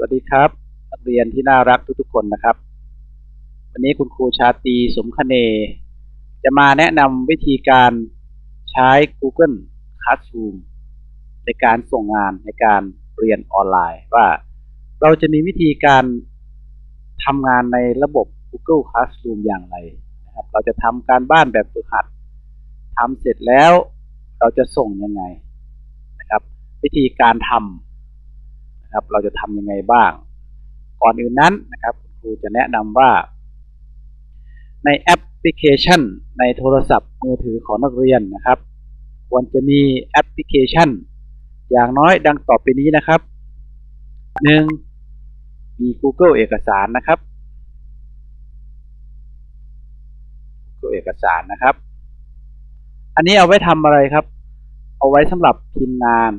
วัสดีครับ นักเรียนที่น่ารักทุกๆคนนะครับ วันนี้คุณครูชาตีสมคเน จะมาแนะนำวิธีการใช้ Google Classroom ในการส่งงานในการเรียนออนไลน์ ว่าเราจะมีวิธีการทำงานในระบบ Google Classroom อย่างไรนะครับ เราจะทำการบ้านแบบฝึกหัดทำเสร็จแล้วเราจะส่งยังไงนะครับ วิธีการทำ นะครับ เราจะทำยังไงบ้าง ก่อนอื่นนั้นนะครับครูจะแนะนำว่า ในแอปพลิเคชัน ในโทรศัพท์มือถือของนักเรียนนะครับ ควรจะมีแอปพลิเคชัน อย่างน้อยดังต่อไปนี้นะครับ 1. มี Google เอกสารนะครับ Google เอกสารนะครับ อันนี้เอาไว้ทำอะไรครับ เอาไว้สำหรับพิมพ์งาน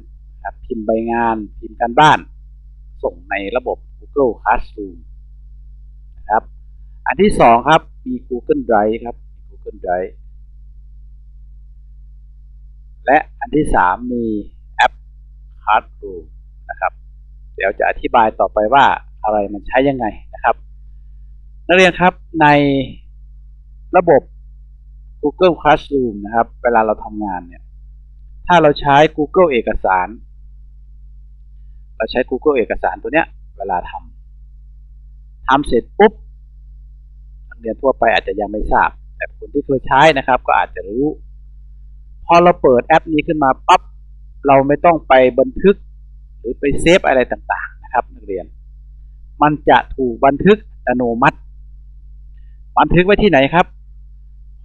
ครับพิมพ์ใบงาน พิมพ์การบ้าน ส่งในระบบ Google Classroom นะครับ อันที่สองครับมี Google Drive ครับ Google Drive และอันที่สามมีแอป Classroom นะครับ เดี๋ยวจะอธิบายต่อไปว่าอะไรมันใช้ยังไงนะครับ นักเรียนครับในระบบ Google Classroom นะครับ เวลาเราทำงานเนี่ย ถ้าเราใช้ Google เอกสาร เราใช้ Google เอกสารตัวเนี้ย เวลาทำทำเสร็จปุ๊บนักเรียนทั่วไปอาจจะยังไม่ทราบ แต่คนที่เคยใช้นะครับ ก็อาจจะรู้ พอเราเปิดแอปนี้ขึ้นมาปั๊บเราไม่ต้องไปบันทึก หรือไปเซฟอะไรต่างๆ นะครับ นักเรียน มันจะถูกบันทึกอัตโนมัติ บันทึกไว้ที่ไหนครับ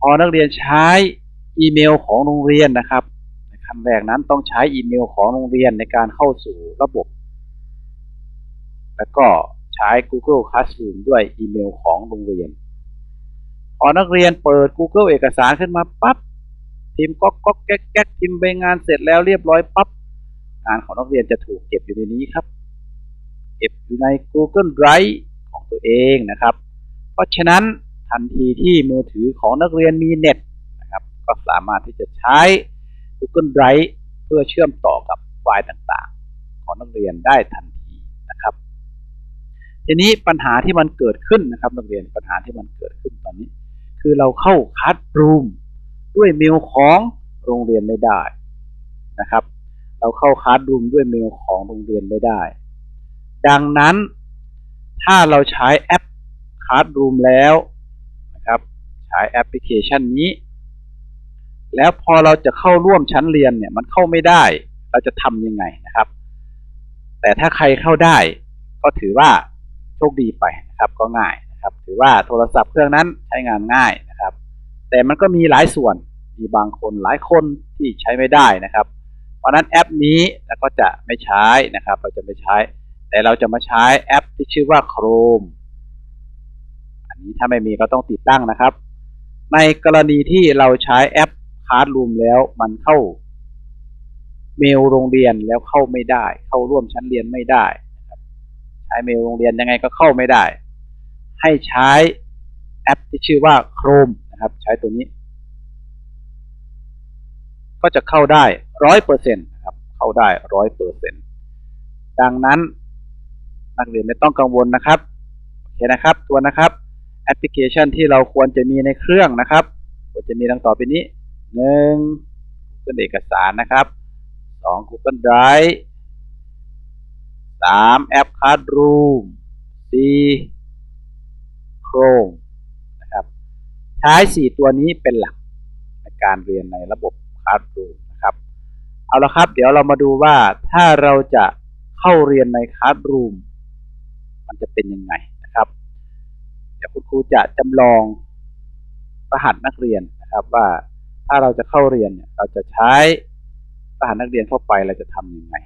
พอนักเรียนใช้อีเมลของโรงเรียนนะครับขั้นแรกนั้นต้องใช้อีเมลของโรงเรียนในการเข้าสู่ระบบ แล้วก็ใช้ Google Classroom ด้วยอีเมลของโรงเรียน พอนักเรียนเปิด Google เอกสารขึ้นมาปั๊บพิมพ์ก๊อกก๊อกแก๊กแก๊กพิมพ์ใบงานเสร็จแล้วเรียบร้อยปั๊บงานของนักเรียนจะถูกเก็บอยู่ในนี้ครับ เก็บอยู่ใน Google Drive ของตัวเองนะครับ เพราะฉะนั้นทันทีที่มือถือของนักเรียนมีเน็ตนะครับ ก็สามารถที่จะใช้ Google Drive เพื่อเชื่อมต่อกับไฟล์ต่างๆ ของนักเรียนได้ทัน ทีนี้ปัญหาที่มันเกิดขึ้นนะครับนักเรียนปัญหาที่มันเกิดขึ้นตอนนี้ คือเราเข้าคัสรูมด้วยเมลของโรงเรียนไม่ได้นะครับ เราเข้าคัสรูมด้วยเมลของโรงเรียนไม่ได้ ดังนั้นถ้าเราใช้แอปคัสรูมแล้วนะครับใช้แอปพลิเคชันนี้ แล้วพอเราจะเข้าร่วมชั้นเรียนเนี่ยมันเข้าไม่ได้ เราจะทำยังไงนะครับ แต่ถ้าใครเข้าได้ก็ถือว่า โชคดีไปนะครับก็ง่ายนะครับ ถือว่าโทรศัพท์เครื่องนั้นใช้งานง่ายนะครับ แต่มันก็มีหลายส่วนมีบางคนหลายคนที่ใช้ไม่ได้นะครับ เพราะนั้นแอปนี้เราก็จะไม่ใช้นะครับ เราจะไม่ใช้ แต่เราจะมาใช้แอปที่ชื่อว่า Chrome อันนี้ถ้าไม่มีก็ต้องติดตั้งนะครับ ในกรณีที่เราใช้แอป Classroom แล้วมันเข้าเมลโรงเรียนแล้วเข้าไม่ได้ เข้าร่วมชั้นเรียนไม่ได้ ใช้เมลโรงเรียนยังไงก็เข้าไม่ได้ ให้ใช้แอปที่ชื่อว่า Chrome นะครับ ใช้ตัวนี้ ก็จะเข้าได้ร้อยเปอร์เซ็นต์นะครับ เข้าได้ร้อยเปอร์เซ็นต์ดังนั้นนักเรียนไม่ต้องกังวลนะครับโอเคนะครับตัวนะครับแอปพลิเคชันที่เราควรจะมีในเครื่องนะครับควรจะมีดังต่อไปนี้หนึ่ง Google เอกสารนะครับสอง Google Drive สามแอป Classroom สี่ Chrome นะครับ ใช้สี่ตัวนี้เป็นหลักในการเรียนในระบบ Classroom นะครับ เอาละครับเดี๋ยวเรามาดูว่าถ้าเราจะเข้าเรียนใน Classroom มันจะเป็นยังไงนะครับเดี๋ยวคุณครูจะจำลองรหัสนักเรียนนะครับว่าถ้าเราจะเข้าเรียนเนี่ยเราจะใช้รหัสนักเรียนเข้าไปเราจะทำยังไง